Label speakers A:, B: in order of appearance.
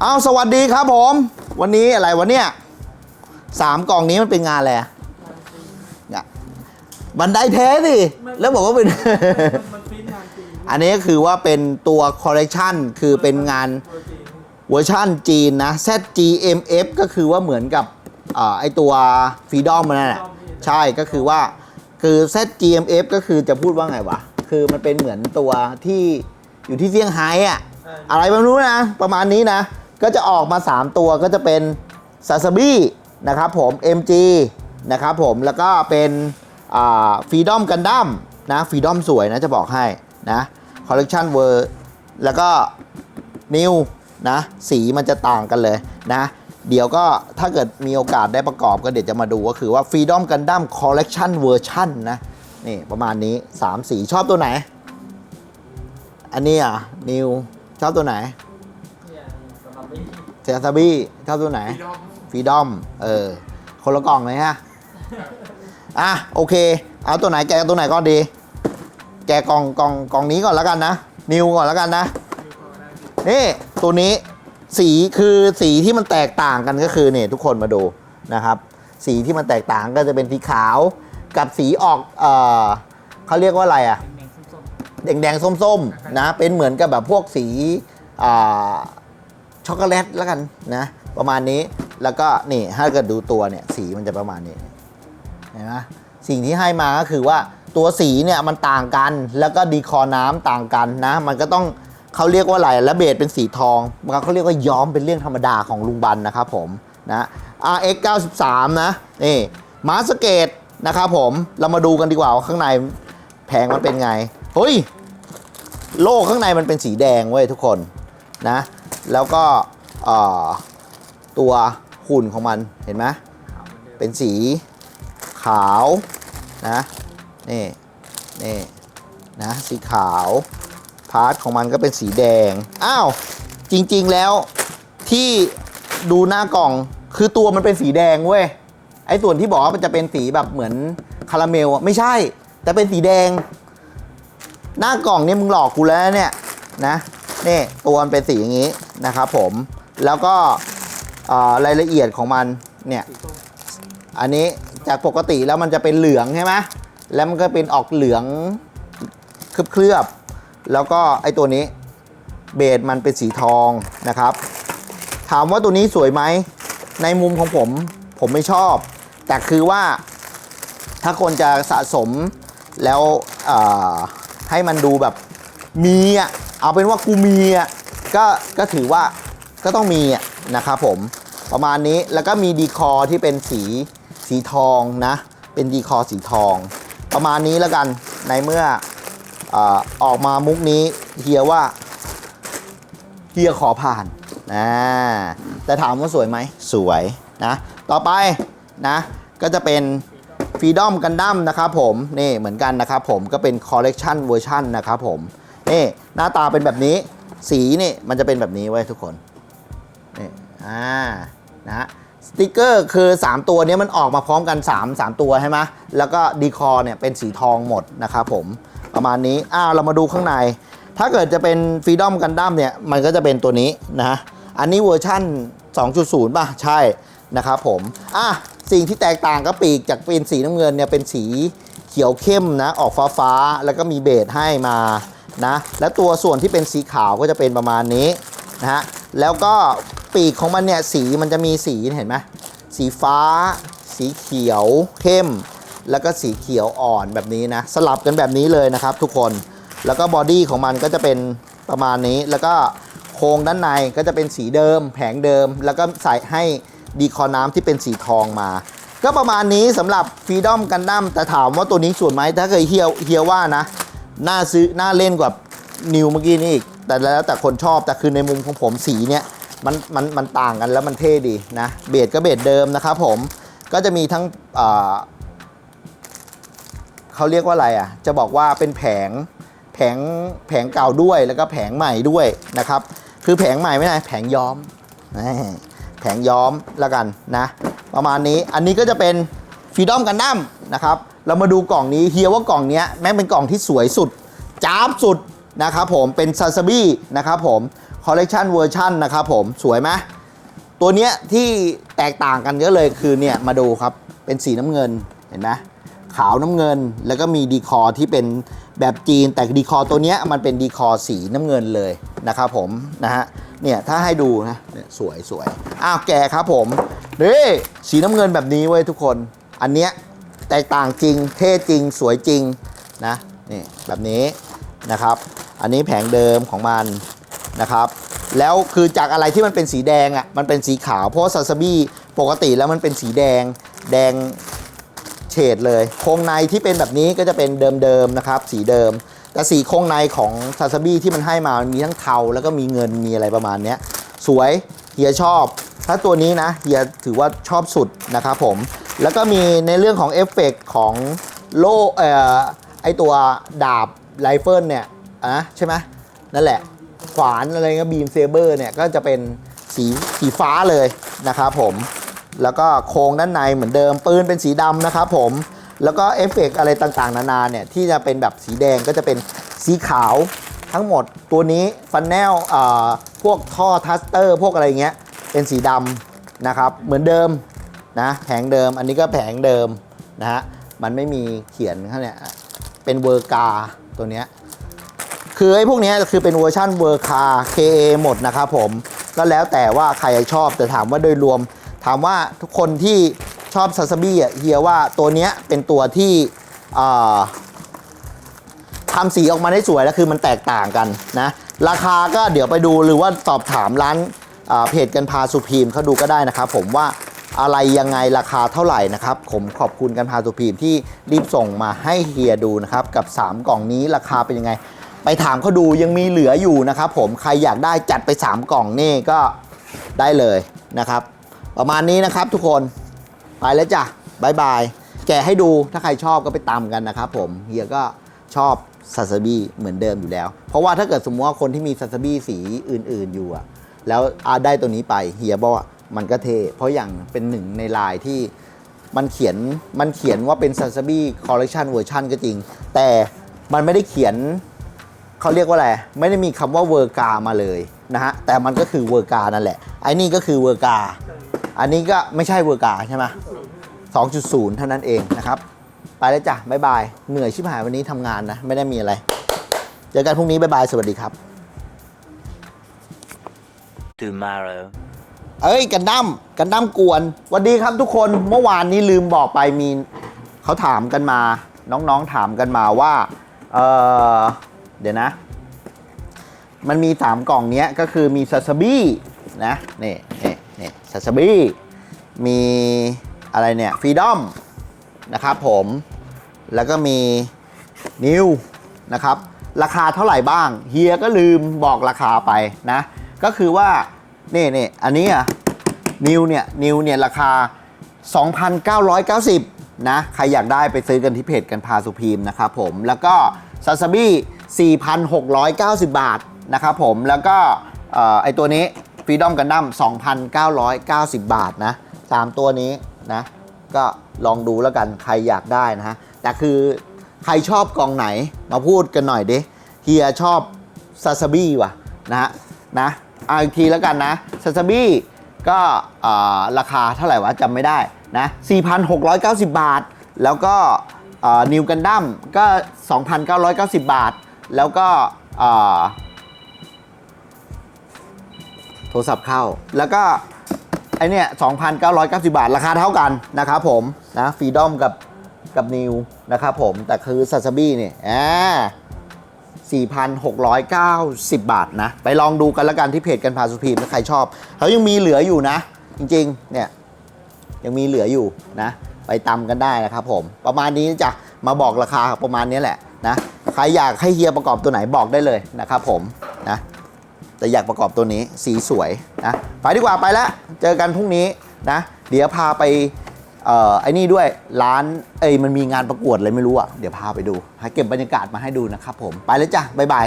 A: เอาสวัสดีครับผม วันนี้อะไรวะเนี่ยสามกล่องนี้มันเป็นงานอะไรบันไดแท้สิ แล้วบอกว่าเป็น
B: มันฟิตงาน
A: อันนี้ก็คือว่าเป็นตัวคอลเลกชันคือเป็นงานเวอร์ชั่นจีนนะ ZGMF ก็คือว่าเหมือนกับอไอตัวฟีดอมนั่นแหละใช่ก็คือว่าคือ ZGMF ก็คือจะพูดว่าไงวะ คือมันเป็นเหมือนตัวที่อยู่ที่เซี่ยงไฮ้อะอะไรไม่รู้นะ ประมาณนี้นะ ก็จะออกมา 3 ตัวก็จะเป็นซาซาบินะครับผม MG นะครับผมแล้วก็เป็นฟรีดอมกันดั้มนะฟรีดอมสวยนะจะบอกให้นะคอลเลกชันเวอร์แล้วก็นิวนะสีมันจะต่างกันเลยนะเดี๋ยวก็ถ้าเกิดมีโอกาสได้ประกอบก็เดี๋ยวจะมาดูก็คือว่า Freedom Gundam Collection Version นะนี่ประมาณนี้ 3 สีชอบตัวไหน อันนี้อะนิวชอบตัวไหน
B: ไม่
A: เซซาบี้ชอบตัวไหนฟรีดอมเออคนละกล่องเลยฮะอะโอเค เอาตัวไหนแกะตัวไหนก่อนดีแกะกล่องกล่องกล่องนี้ก่อนแล้วกันนะ นิวก่อนแล้วกันนะนี่ตัวนี้สีคือสีที่มันแตกต่างกันก็คือเนี่ยทุกคนมาดูนะครับ สีที่มันแตกต่างก็จะเป็นสีขาวกับสีออกเอ่อเขาเรียกว่าอะไรอะ
B: แดงๆส้ม
A: แดงๆส้มๆนะเป็นเหมือนกับแบบพวกสีอ่า ช็อกโกแลตแล้วกันนะประมาณนี้แล้วก็นี่ถ้าเกิดดูตัวเนี่ยสีมันจะประมาณนี้เห็นไหมสิ่งที่ให้มาก็คือว่าตัวสีเนี่ยมันต่างกันแล้วก็ดีคอน้ำต่างกันนะ มันก็ต้องเขาเรียกว่าอะไรและเบสเป็นสีทองมันก็เขาเรียกว่าย้อมเป็นเรื่องธรรมดาของลุงบันนะครับผมนะ RX 93 นะนี่มาสเกตนะครับผมเรามาดูกันดีกว่าว่าข้างในแผงมันเป็นไงเฮ้ยโล่ข้างในมันเป็นสีแดงเว้ยทุกคนนะ แล้วก็ตัวหุ่นของมันเห็นไหม
B: เป็
A: นสีขาวนะนี่นี่นะสีขาวพาร์ทของมันก็เป็นสีแดง อ้าว จริงๆแล้วที่ดูหน้ากล่องคือตัวมันเป็นสีแดงเว้ย ไอ้ส่วนที่บอกว่ามันจะเป็นสีแบบเหมือนคาราเมลอะไม่ใช่ แต่เป็นสีแดง หน้ากล่องเนี่ยมึงหลอกกูแล้วเนี่ยนะนี่ตัวมันเป็นสีอย่างนี้ นะครับผมแล้วก็รายละเอียดของมันเนี่ยอันนี้จากปกติแล้วมันจะเป็นเหลืองใช่ไหมแล้วมันก็เป็นออกเหลืองเคลือบๆแล้วก็ไอ้ตัวนี้เบสมันเป็นสีทองนะครับ ถามว่าตัวนี้สวยไหมในมุมของผมผมไม่ชอบ แต่คือว่าถ้าคนจะสะสมแล้วให้มันดูแบบมีอะเอาเป็นว่ากูมีอะ ก็ก็ถือว่าก็ต้องมีนะครับผมประมาณนี้แล้วก็มีดีคอร์ที่เป็นสีสีทองนะ เป็นดีคอร์สีทอง ประมาณนี้แล้วกันในเมื่อออออกมามุกนี้เฮียว่าเฮียขอผ่านนะแต่ถามว่าสวยไหมสวยนะต่อไปนะก็จะเป็นฟรีดอมกันดั้มนะครับผมนี่เหมือนกันนะครับผมก็เป็นคอลเลกชันเวอร์ชันนะครับผมนี่หน้าตาเป็นแบบนี้ สีนี่มันจะเป็นแบบนี้ไว้ทุกคนนี่อ่านะสติกเกอร์คือ 3 ตัวนี้มันออกมาพร้อมกัน 3 3 ตัวใช่ไหมแล้วก็ดีคอเนี่ยเป็นสีทองหมดนะครับผมประมาณนี้อ้าวเรามาดูข้างใน ถ้าเกิดจะเป็นฟรีดอมกันดั้มเนี่ยมันก็จะเป็นตัวนี้นะอันนี้เวอร์ชั่น 2.0 ป่ะ ใช่นะครับผมอะสิ่งที่แตกต่างก็ปีกจากเป็นสีน้ำเงินเนี่ยเป็นสีเขียวเข้มนะออกฟ้าฟ้าๆแล้วก็มีเบสให้มา นะและตัวส่วนที่เป็นสีขาวก็จะเป็นประมาณนี้นะฮะแล้วก็ปีกของมันเนี่ยสีมันจะมีสีเห็นไหมสีฟ้า สีเขียวเข้ม แล้วก็สีเขียวอ่อนแบบนี้นะสลับกันแบบนี้เลยนะครับ ทุกคนแล้วก็บอดี้ของมันก็จะเป็นประมาณนี้แล้วก็โครงด้านในก็จะเป็นสีเดิม แผงเดิม แล้วก็ใส่ให้ดีคอน้ำที่เป็นสีทองมา ก็ประมาณนี้สำหรับฟรีดอมกันดั้มแต่ถามว่าตัวนี้สวยไหมถ้าเคยเฮียเฮียว่านะ น่าซื้อน่าเล่นกว่านิวเมื่อกี้นี่อีก แต่แล้วแต่คนชอบแต่คือในมุมของผมสีเนี่ยมันมันมันต่างกันแล้วมันเท่ดีนะเบสก็เบสเดิมนะครับผมก็จะมีทั้งเขาเรียกว่าอะไรอะ จะบอกว่าเป็นแผงแผงแผงเก่าด้วยแล้วก็แผงใหม่ด้วยนะครับ คือแผงใหม่ไม่ใช่แผงย้อมแผงย้อมแล้วกันนะ ประมาณนี้อันนี้ก็จะเป็นฟีดอมกันดั้ม นะครับ เรามาดูกล่องนี้เฮียว่ากล่องนี้แม่งเป็นกล่องที่สวยสุดจ้าบสุดนะครับผมเป็นซาซาบินะครับผมคอลเล t ชันเวอร์ชันนะครับผมสวยไหมตัวเนี้ยที่แตกต่างกันเยอะเลยคือเนี่ยมาดูครับเป็นสีน้ำเงินเห็นไหมขาวน้ำเงินแล้วก็มีดีคอที่เป็นแบบจีนแต่ดีคอตัวเนี้ยมันเป็นดีคอสีน้ำเงินเลยนะครับผมนะฮะเนี่ยถ้าให้ดูนะเนี่ยสวยสวยอ้าวแกครับผมนี่สีน้ำเงินแบบนี้เว้ยทุกคน อันเนี้ย แตกต่างจริง เท่จริงสวยจริงนะนี่แบบนี้นะครับ อันนี้แผงเดิมของมันนะครับ แล้วคือจากอะไรที่มันเป็นสีแดงอะ่ะมันเป็นสีขาวเพราะซาซาบิปกติแล้วมันเป็นสีแดงแดงเฉดเลยโครงในที่เป็นแบบนี้ก็จะเป็นเดิมๆนะครับ สีเดิม แต่สีโครงในของซาซาบิที่มันให้มามันมีทั้งเทาแล้วก็มีเงินมีอะไรประมาณนี้สวยเฮียชอบ ถ้าตัวนี้นะเฮียถือว่าชอบสุดนะครับผม แล้วก็มีในเรื่องของเอฟเฟกต์ของโล่เอ่อไอตัวดาบไรเฟิลเนี่ยอะใช่ไหมนั่นแหละ ขวานอะไรเงี้ยบีมเซเบอร์เนี่ยก็จะเป็นสีสีฟ้าเลยนะครับผม แล้วก็โครงด้านในเหมือนเดิมปืนเป็นสีดำนะครับผม แล้วก็เอฟเฟกต์อะไรต่างๆ นานาเนี่ยที่จะเป็นแบบสีแดงก็จะเป็นสีขาวทั้งหมดตัวนี้ฟันแนลพวกท่อทัสเตอร์ พวกอะไรเงี้ยเป็นสีดำนะครับเหมือนเดิม นะแผงเดิมอันนี้ก็แผงเดิมนะฮะมันไม่มีเขียนเขาเนี่ยเป็นเวอร์กาตัวเนี้ยคือไอ้พวกนี้คือเป็นเวอร์ชันเวอร์คา KA หมดนะครับผมก็แล้วแต่ว่าใครชอบแต่ถามว่าโดยรวม ถามว่าทุกคนที่ชอบซาซาบิอะเฮียว่าตัวเนี้ยเป็นตัวที่ทำสีออกมาได้สวยแล้วคือมันแตกต่างกันนะราคาก็เดี๋ยวไปดูหรือว่าสอบถามร้านเพจกันพาสุพีมเขาดูก็ได้นะครับผมว่า อะไรยังไงราคาเท่าไหร่นะครับ ผมขอบคุณกันพาสุพีมที่รีบส่งมาให้เฮียดูนะครับ กับ 3 กล่องนี้ราคาเป็นยังไง ไปถามเขาดูยังมีเหลืออยู่นะครับผมใครอยากได้จัดไป 3 กล่องนี่ก็ได้เลยนะครับ ประมาณนี้นะครับทุกคนไปแล้วจ้ะบายบายแกะให้ดูถ้าใครชอบก็ไปตามกันนะครับผมเฮียก็ชอบซาซาบิเหมือนเดิมอยู่แล้ว เพราะว่าถ้าเกิดสมมติว่าคนที่มีซาซาบิสีอื่น ๆ อยู่อะแล้วอาได้ตัวนี้ไปเฮียบอกว่า มันก็เท่เพราะอย่างเป็นหนึ่งในลายที่มันเขียนมันเขียนว่าเป็นซาซาบิคอลเล t ชันเวอร์ชันก็จริง แต่มันไม่ได้เขียนเขาเรียกว่าอะไร ไม่ได้มีคำว่าเวอร์กามาเลยนะฮะ แต่มันก็คือเวอร์กานั่นแหละ ไอ้นี่ก็คือเวอร์กา อันนี้ก็ไม่ใช่เวอร์กาใช่ไหม2.0เท่านั้นเองนะครับ ไปแล้วจ้ะบ๊ายบาย เหนื่อยชิบหายวันนี้ทำงานนะ ไม่ได้มีอะไร เจอกันพรุ่งนี้บ๊ายบาย สวัสดีครับ
C: tomorrow.
A: เอ้ยกันดั้มกันดั้มกวนวัสดีครับทุกคนเมื่อวานนี้ลืมบอกไปมีเขาถามกันมา น้องๆถามกันมาว่าเออเดี๋ยวนะ มันมี 3 กล่องเนี้ยก็คือมีซาซาบินะนี่นี่นี่ซาซาบิมีอะไรเนี่ยฟรีดอมนะครับผมแล้วก็มีนิวนะครับราคาเท่าไหร่บ้าง เฮียก็ลืมบอกราคาไปนะ ก็คือว่า นี่นี่อันนี้อะนิวเนี่ยนิวเนี่ยราคา 2,990 นะ ใครอยากได้ไปซื้อกันที่เพจกันพาสุพีมนะครับผมแล้วก็ซาซาบิ4,690 บาทนะครับผมแล้วก็ไอตัวนี้ฟรีดอมกันดั้ม2,990 บาทนะสามตัวนี้นะก็ลองดูแล้วกันใครอยากได้นะฮะแต่คือใครชอบกองไหนมาพูดกันหน่อยดิเฮียชอบซาซาบิว่ะนะฮะนะ เอาอีกทีแล้วกันนะซาซาบิก็ราคาเท่าไหร่วะจำไม่ได้นะ 4,690 บาท แล้วก็นิวกันดั้มก็ 2,990 บาท แล้วก็โทรศัพท์เข้า แล้วก็ไอเนี่ย 2,990 บาท ราคาเท่ากันนะครับผมนะฟรีดอมกับกับนิวนะครับผม แต่คือซาซาบิเนี่ยอ่า 4,690 บาทนะ ไปลองดูกันแล้วกันที่เพจกันพาสุพีมถ้าใครชอบเขายังมีเหลืออยู่นะ จริงๆ เนี่ย ยังมีเหลืออยู่นะ ไปตำกันได้นะครับผม ประมาณนี้จะมาบอกราคาประมาณนี้แหละนะ ใครอยากให้เฮียประกอบตัวไหนบอกได้เลยนะครับผมนะ แต่อยากประกอบตัวนี้สีสวยนะ ไปดีกว่าไปแล้ว เจอกันพรุ่งนี้นะ เดี๋ยวพาไป เอ่อไอ้นี่ด้วยร้านเอ้ยมันมีงานประกวดเลยไม่รู้อะเดี๋ยวพาไปดูหาเก็บบรรยากาศมาให้ดูนะครับผมไปแล้วจ้ะบ๊ายบาย